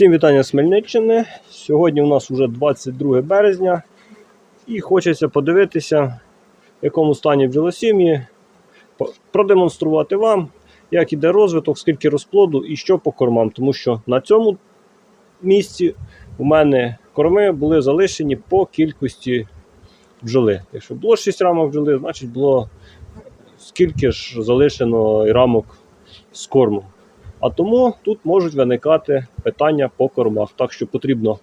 Всім вітання з Хмельниччини. Сьогодні у нас вже 22 березня і хочеться подивитися, в якому стані бджолосім'ї, продемонструвати вам, як іде розвиток, скільки розплоду і що по кормам. Тому що на цьому місці у мене корми були залишені по кількості бджоли. Якщо було 6 рамок бджоли, значить було скільки ж залишено рамок з корму. А тому тут можуть виникати питання по кормах. Так що потрібно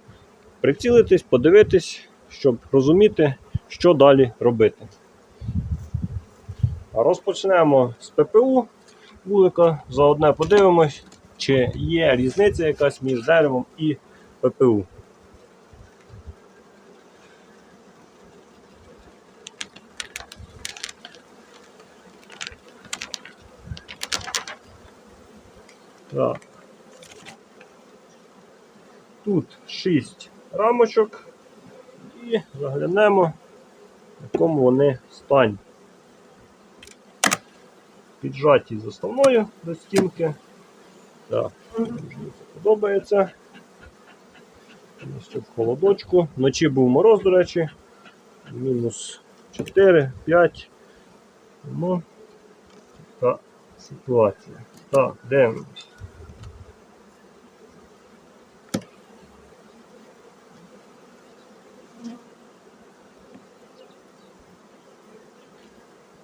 прицілитись, подивитись, щоб розуміти, що далі робити. Розпочнемо з ППУ вулика. Заодне подивимось, чи є різниця якась між деревом і ППУ. Так. Тут 6 рамочок і заглянемо, в якому вони стані. Піджаті заставною до стінки. Так, мені подобається. Ось в холодочку. Вночі був мороз, до речі. Мінус 4, 5. Ну, така ситуація. Так, дивимось.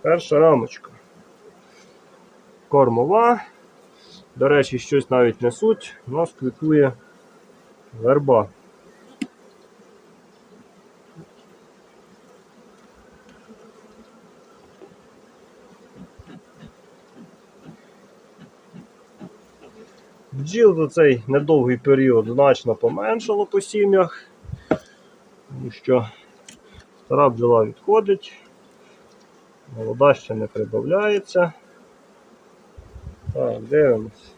Перша рамочка. Кормова. До речі, щось навіть несуть. У нас квітує верба. Бджіл за цей недовгий період значно поменшало по сім'ях, тому що стара бджола відходить, молода ще не прибавляється. Так, дивимось.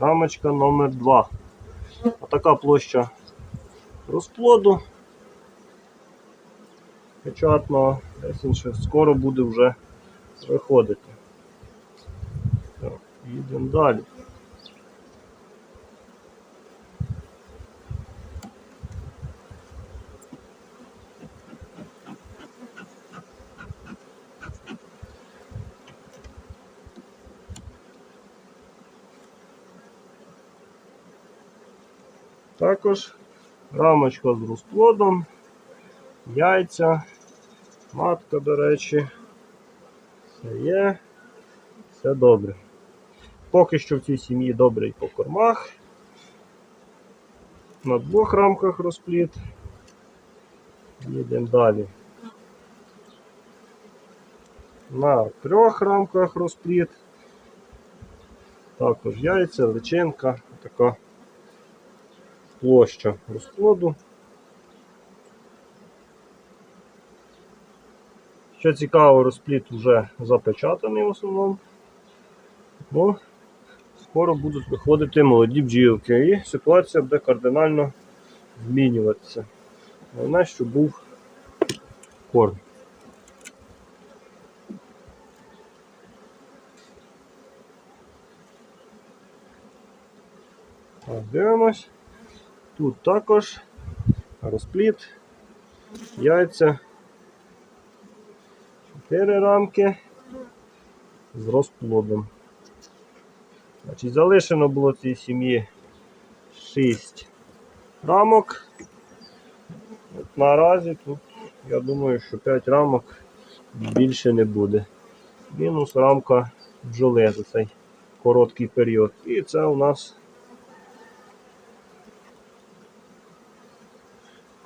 Рамочка номер 2 Отака площа розплоду печатного, десь інше скоро буде вже виходити. Так, їдемо далі. Також рамочка з розплодом, яйця, матка, до речі, все є, все добре. Поки що в цій сім'ї добре і по кормах. На двох рамках розплід. Їдемо далі. На трьох рамках розплід. Також яйця, личинка, така площа розплоду. Що цікаво, розплід вже запечатаний в основному. Бо скоро будуть виходити молоді бджілки і ситуація буде кардинально змінюватися. Головне, щоб був корм. Дивимось. Тут також розпліт, яйця, 4 рамки з розплодом. Значить, залишено було цій сім'ї 6 рамок. От наразі тут, я думаю, що 5 рамок більше не буде. Мінус рамка бджоли за цей короткий період. І це у нас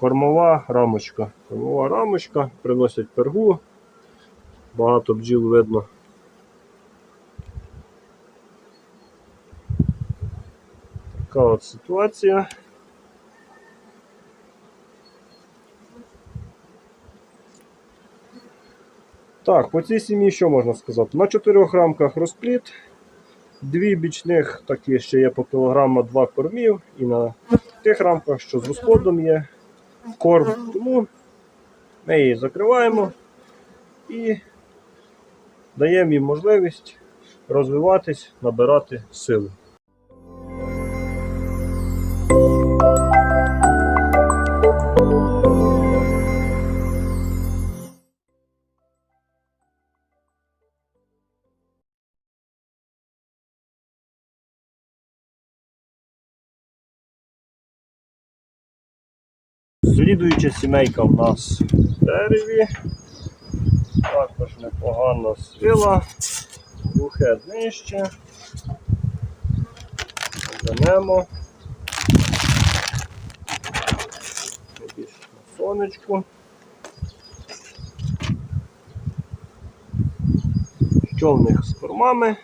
Кормова рамочка. Кормова рамочка, приносять пергу. Багато бджіл видно. Така от ситуація. Так, по цій сім'ї що можна сказати? На чотирьох рамках розпліт, дві бічних, такі ще є по кілограма, два кормів, і на тих рамках, що з розплодом є, корм. Тому ми її закриваємо і даємо їм можливість розвиватись, набирати сили. Слідуюча сімейка в нас в дереві. Також непогано свила, глухе днище. Женемо. Більш на сонечку. Що в них з кормами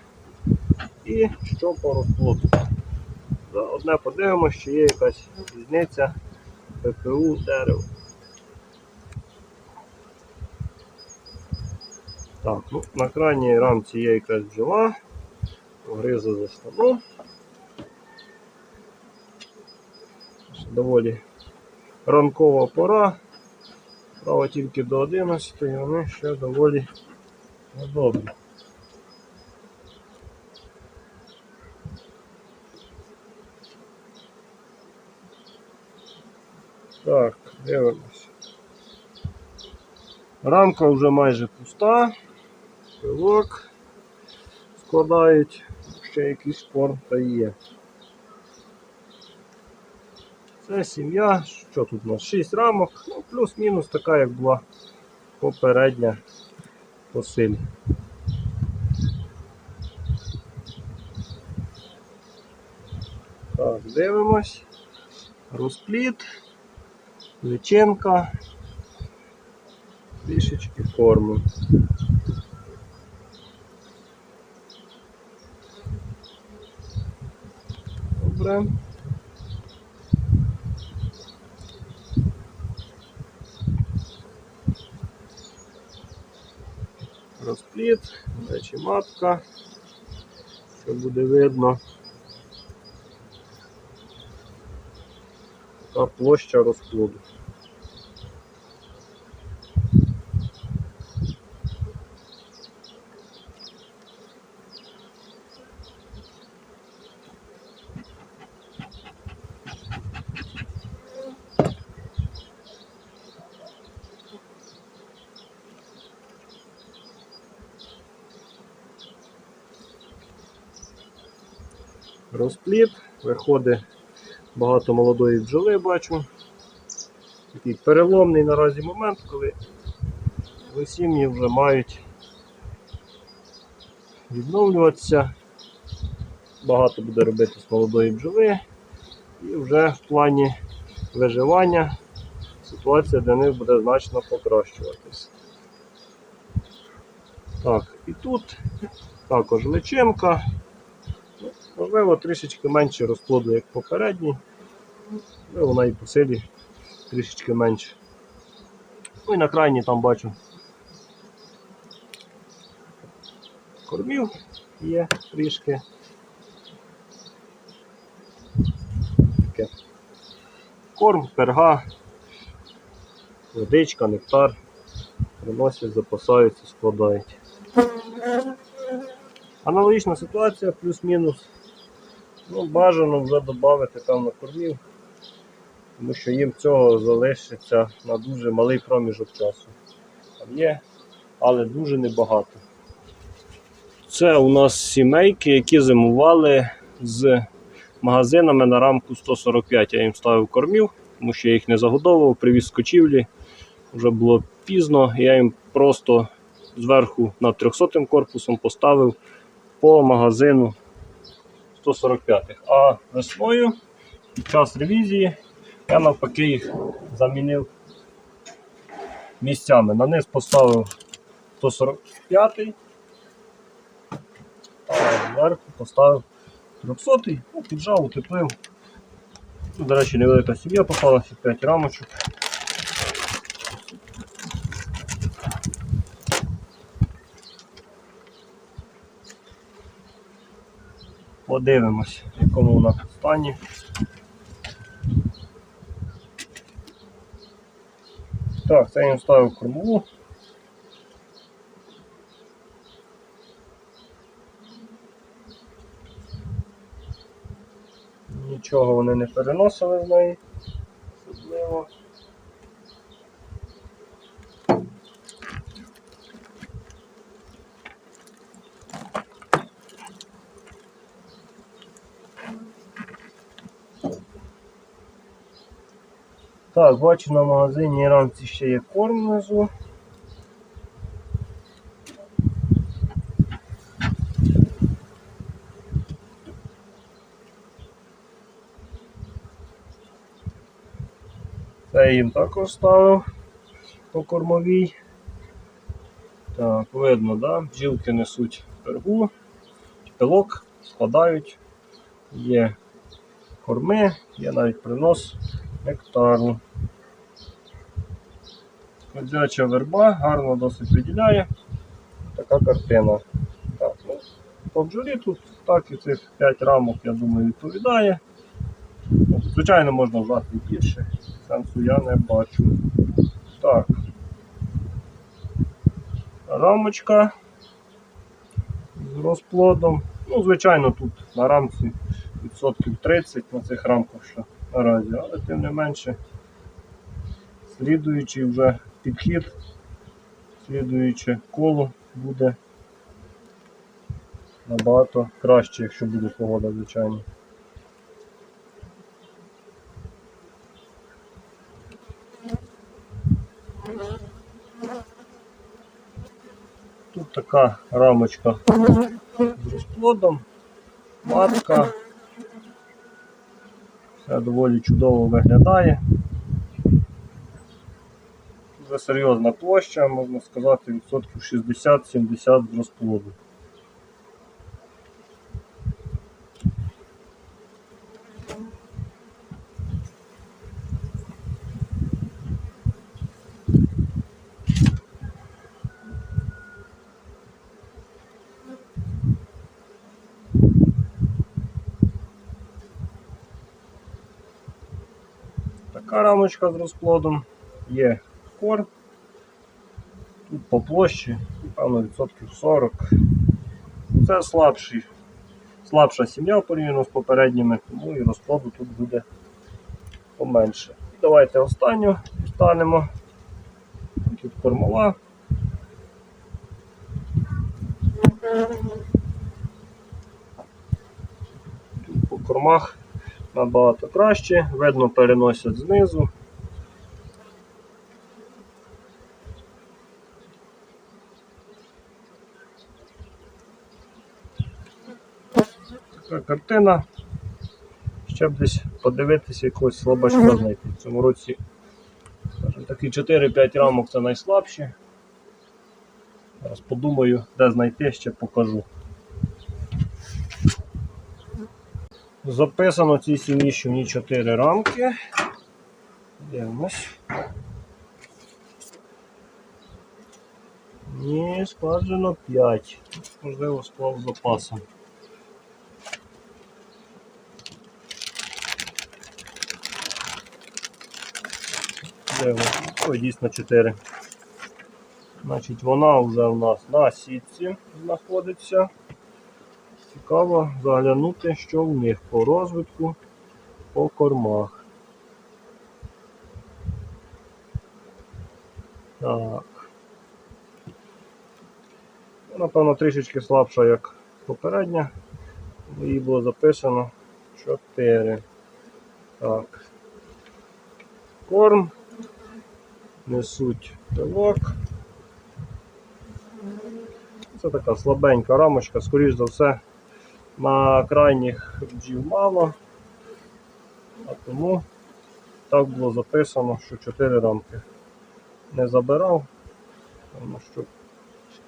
і що по розплоду. Одне подивимося, чи є якась різниця ППУ дерева. Так, ну, на крайній рамці є якась бджола, погриза за стану. Доволі ранкова пора, право тільки до 11 і вони ще доволі ну, Так, дивимось. Рамка вже майже пуста, пилок складають, ще якийсь корм та є. Це сім'я, що тут у нас? 6 рамок, ну, плюс-мінус така, як була попередня по силі. Так, дивимось. Розпліт, личинка, трішечки корму. Добре. Розпліт, речі, матка, що буде видно. Така площа розплоду. Розпліт, виходить багато молодої бджоли бачу. Такий переломний наразі момент, коли сім'ї вже мають відновлюватися. Багато буде робити з молодої бджоли. І вже в плані виживання ситуація для них буде значно покращуватись. Так, і тут також личинка. Можливо, трішечки менше розплоду, як попередній. Ну, вона і по силі трішечки менше. Ну і на крайній там бачу. Кормів є трішки. Таке. Корм, перга, водичка, нектар. Приносять, запасаються, складають. Аналогічна ситуація, плюс-мінус. Ну, бажано вже додати певно кормів, тому що їм цього залишиться на дуже малий проміжок часу. Там є, але дуже небагато. Це у нас сімейки, які зимували з магазинами на рамку 145. Я їм ставив кормів, тому що я їх не загодовував, привіз з кочівлі. Вже було пізно, я їм просто зверху над 300 корпусом поставив по магазину 145-х. А весною під час ревізії я навпаки їх замінив місцями. На низ поставив 145-й, а зверху поставив 300-й, ну, піджав, утеплив. До речі, невелика сім'я попалася, 5 рамочок. Подивимось, в якому вона стані. Так, це я їм ставив кормову. Нічого вони не переносили з неї. Особливо. Так, бачу на магазині рамці ще є корм внизу. Це їм також ставив по кормовій. Так, видно, да? бджілки несуть пергу, пилок, складають, є корми, є навіть принос нектару. Ходяча верба, гарно досить виділяє. Така картина. Так, ну, по бджолі тут так і цих 5 рамок, я думаю, відповідає. Ну, Звичайно, можна вжати більше. Сенсу я не бачу. Так. Рамочка з розплодом. Ну, звичайно, тут на рамці відсотків 30 на цих рамках що наразі, але тим не менше, слідуючий вже підхід, слідуюче коло буде набагато краще, якщо буде погода, звичайно. Тут така рамочка з розплодом, матка. Все доволі чудово виглядає. Це серйозна площа, можна сказати, відсотків 60-70 з розплоду. Така з розплодом. Є корм. Тут по площі, напевно, відсотків 40. Це слабший, слабша сім'я порівняно з попередніми, тому і розплоду тут буде поменше. Давайте останню станемо. Тут кормова. Тут по кормах набагато краще, видно переносять знизу. Картина. Ще б десь подивитися якогось слабачка знайти. В цьому році такі 4-5 рамок це найслабші. Зараз подумаю, де знайти, ще покажу. Записано цій сім'ї, що в ній 4 рамки. Дивимось. Ні, складено 5. Можливо, склав запасом. Дивимось. Ой, дійсно 4. Значить, вона вже у нас на сітці знаходиться. Цікаво заглянути, що в них по розвитку, по кормах. Так. Ну, Напевно, трішечки слабша, як попередня. Її було записано 4. Так. Корм. Несуть пилок. Це така слабенька рамочка, скоріш за все, на крайніх бджіл мало, а тому так було записано, що 4 рамки не забирав, тому що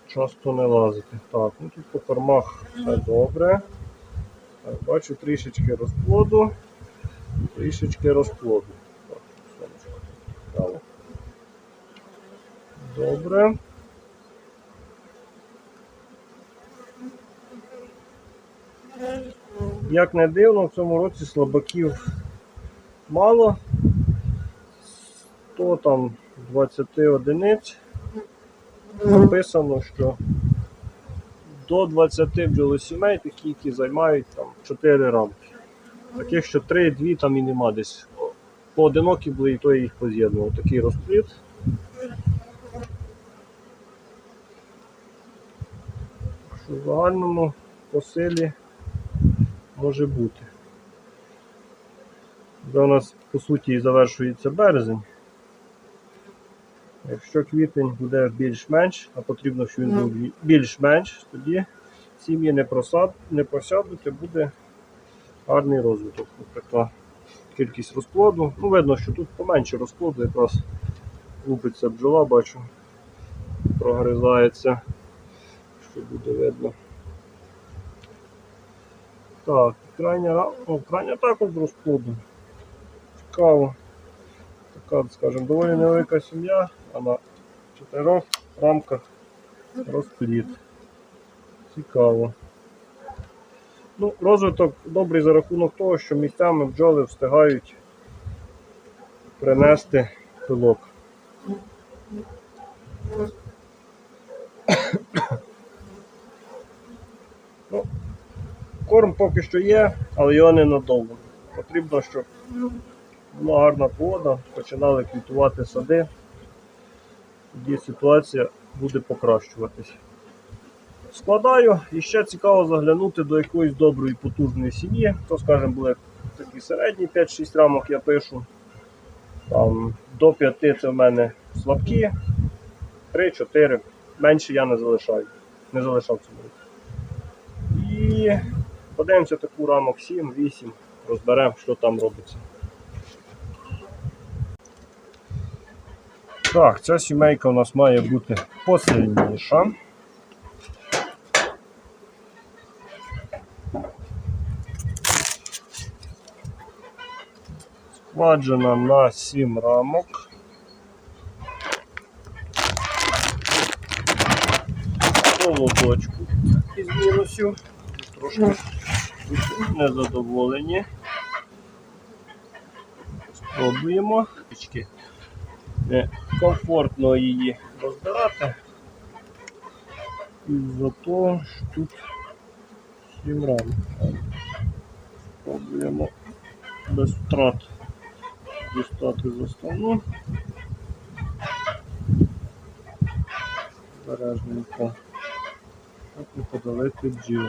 часто не лазити. Так, ну тут по кормах все добре. Так, бачу трішечки розплоду, трішечки розплоду. Так, сонечко цікаво. Добре. Як не дивно, в цьому році слабаків мало. 100 там 20 одиниць. Написано, що до 20 бджолосімей, такі, які займають там 4 рамки. Таких, що 3-2 там і нема десь. Поодинокі були, і то я їх поз'єднував. Такий розплід. В загальному по силі може бути. Вже у нас по суті і завершується березень. Якщо квітень буде більш-менш, а потрібно, щоб він був більш-менш, тоді сім'ї не, просад, не просядуть, і буде гарний розвиток. Така кількість розплоду. Ну, видно, що тут поменше розплоду, якраз лупиться бджола, бачу, прогризається, що буде видно. Так, крайня, о, крайня також розплоду. Цікаво. Така, скажімо, доволі невелика сім'я, а на чотирьох рамках розплід. Цікаво. Ну, розвиток добрий за рахунок того, що місцями бджоли встигають принести пилок. Ну, корм поки що є, але його не надовго. Потрібно, щоб була гарна погода, починали квітувати сади, тоді ситуація буде покращуватись. Складаю і ще цікаво заглянути до якоїсь доброї потужної сім'ї. То, скажімо, були такі середні 5-6 рамок я пишу. Там, до 5 це в мене слабкі, 3-4. Менше я не залишаю. Не залишав цьому. І подивимося таку рамок 7-8, розберемо, що там робиться. Так, ця сімейка у нас має бути посильніша. Складжена на 7 рамок. Холодочку із мінусів. Трошки незадоволені. Спробуємо. Не комфортно її розбирати. Із-за того, що тут 7 рамок. Спробуємо без втрат дістати заставну. Бережненько. Щоб не подалити бджіл.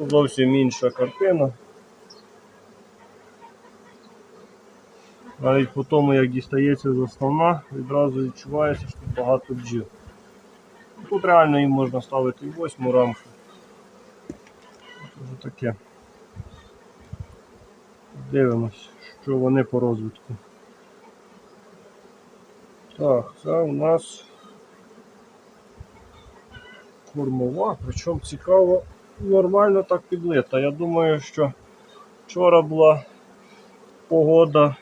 Тут зовсім інша картина. Навіть по тому, як дістається заставна, відразу відчувається, що багато бджіл. Тут реально їм можна ставити і восьму рамку. Це таке. Дивимось, що вони по розвитку. Так, це у нас кормова, причому цікаво, нормально так підлита. Я думаю, що вчора була погода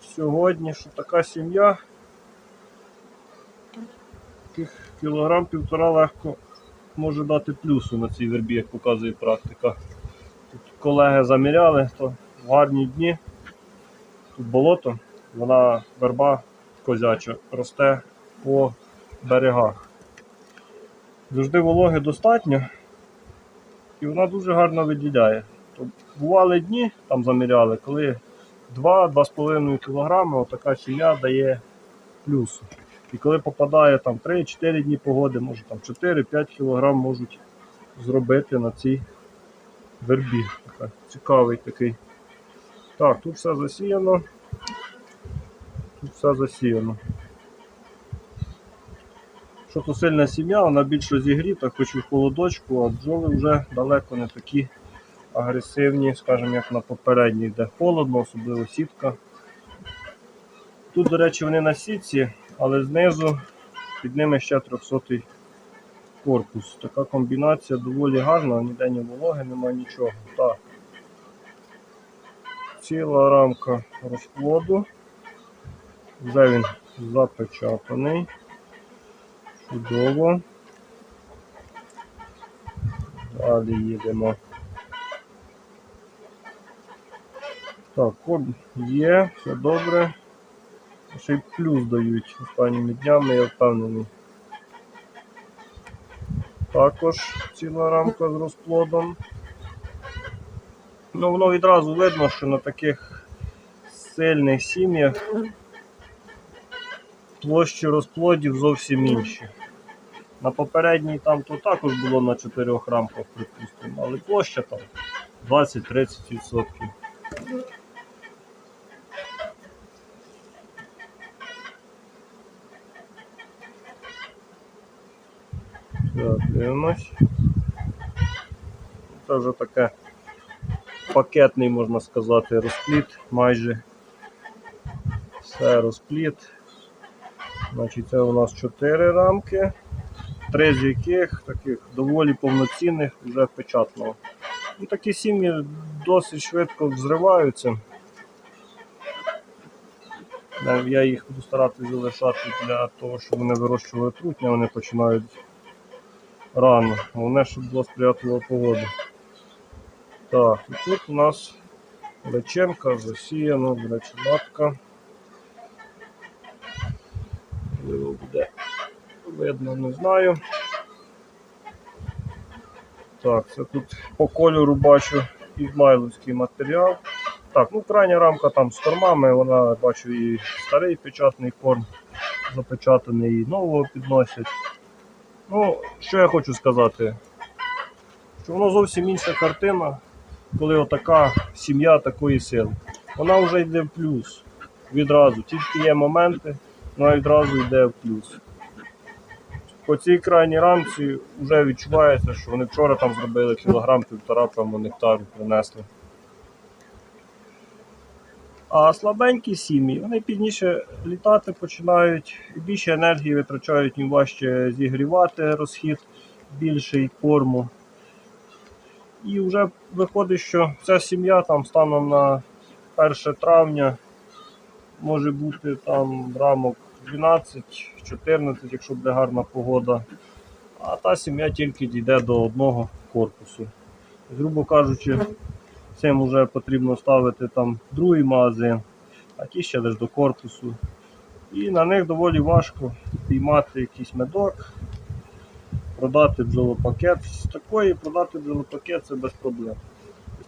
сьогодні, що така сім'я кілограм півтора легко може дати плюсу на цій вербі, як показує практика. Тут колеги заміряли, то гарні дні тут болото, вона верба козяча росте по берегах. Завжди вологи достатньо і вона дуже гарно виділяє. То бували дні, там заміряли, коли 2-2,5 кг отака сім'я дає плюсу. І коли попадає там 3-4 дні погоди, може там 4-5 кг можуть зробити на цій вербі. Така, цікавий такий. Так, тут все засіяно. Тут все засіяно. Що то сильна сім'я, вона більш розігріта, хоч і в холодочку, а бджоли вже далеко не такі агресивні, скажімо, як на попередній, де холодно, особливо сітка. Тут, до речі, вони на сітці, але знизу під ними ще 300 корпус. Така комбінація доволі гарна, ніде ні вологи, немає нічого. Так. Ціла рамка розплоду. Вже він запечатаний. Чудово. Далі їдемо. Так, код є, все добре. Ще й плюс дають останніми днями, я впевнений. Також ціла рамка з розплодом. Ну, воно відразу видно, що на таких сильних сім'ях площі розплодів зовсім інші. На попередній там то також було на чотирьох рамках, припустимо, але площа там 20-30%. Дивимось. Це вже таке пакетний, можна сказати, розпліт майже. Все розпліт. Значить, це у нас 4 рамки, три з яких таких доволі повноцінних вже печатного. Ну, такі сім'ї досить швидко взриваються. Е, Я їх буду старатися залишати для того, щоб вони вирощували трутня, вони починають рано. Головне, щоб була сприятлива погода. Так, і тут у нас личинка засіяна, до речі, матка. Можливо, буде видно, не знаю. Так, це тут по кольору бачу ізмайловський матеріал. Так, ну крайня рамка там з кормами, вона бачу і старий печатний корм запечатаний, і нового підносять. Ну, що я хочу сказати? Що воно зовсім інша картина, коли отака сім'я такої сили. Вона вже йде в плюс відразу. Тільки є моменти, вона відразу йде в плюс. По цій крайній рамці вже відчувається, що вони вчора там зробили кілограм півтора прямо нектару принесли. А слабенькі сім'ї, вони пізніше літати починають, більше енергії витрачають, їм важче зігрівати розхід більший корму. І вже виходить, що ця сім'я там станом на 1 травня може бути там рамок 12-14, якщо буде гарна погода. А та сім'я тільки дійде до одного корпусу. Грубо кажучи, цим вже потрібно ставити там другий магазин, а ті ще лише до корпусу. І на них доволі важко піймати якийсь медок, продати бджолопакет. З такої продати бджолопакет це без проблем.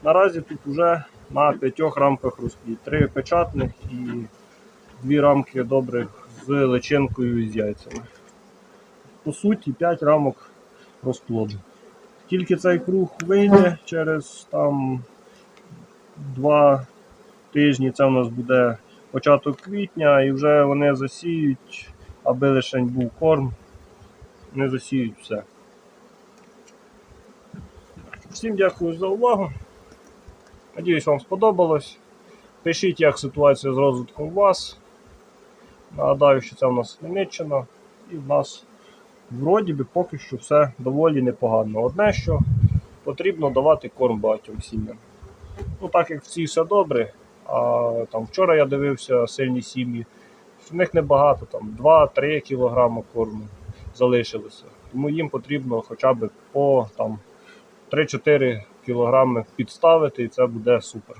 Наразі тут вже на п'ятьох рамках розплід. Три печатних і дві рамки добрих з личинкою і з яйцями. По суті, 5 рамок розплоду. Тільки цей круг вийде через там два тижні, це у нас буде початок квітня, і вже вони засіють, аби лише був корм, не засіють все. Всім дякую за увагу. Надіюсь, вам сподобалось. Пишіть, як ситуація з розвитком у вас. Нагадаю, що це в нас Хмельниччина і в нас вроді би поки що все доволі непогано. Одне, що потрібно давати корм багатьом сім'ям. Ну, так як всі все добре, а там вчора я дивився сильні сім'ї, в них небагато, там 2-3 кг корму залишилося. Тому їм потрібно хоча б по там, 3-4 кг підставити, і це буде супер.